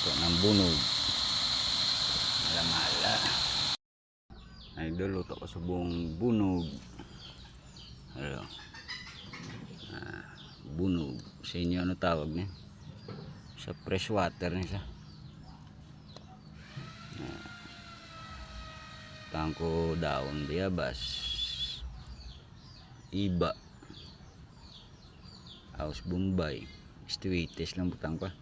Ito ng bunog. Alamala. Idol, luto ko sa buong bunog. Hello. Ah, bunog. Sa inyo ano tawag niya? Sa fresh water niya siya. Ah, Tangko daon diabas. Iba. House Bombay. Stuites lang butang ko.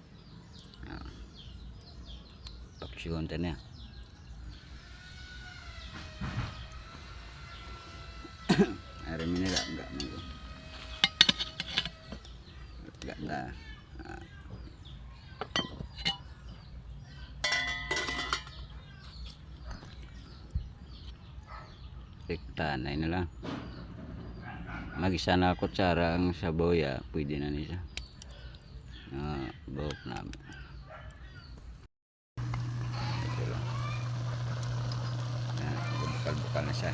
Ari mi nila enggak. Enggak na. Ah. Tiktanay na lang. Magisa na kutsara ang saboya, pwede na niya. Ah, buhok namin. Ito lang. Yan, bukal-bukal na siya.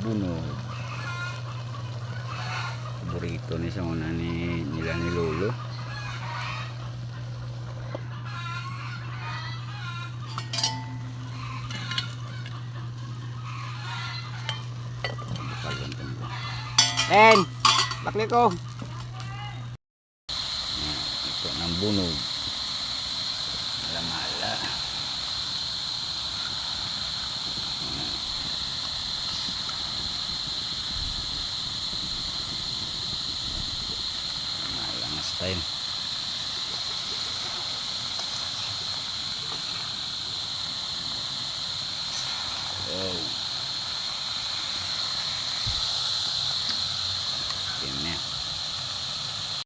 Bunog. Paborito ni sa una ni nila ni Lolo. Ren! Bakli ko! Ito ng bunog. time. Oh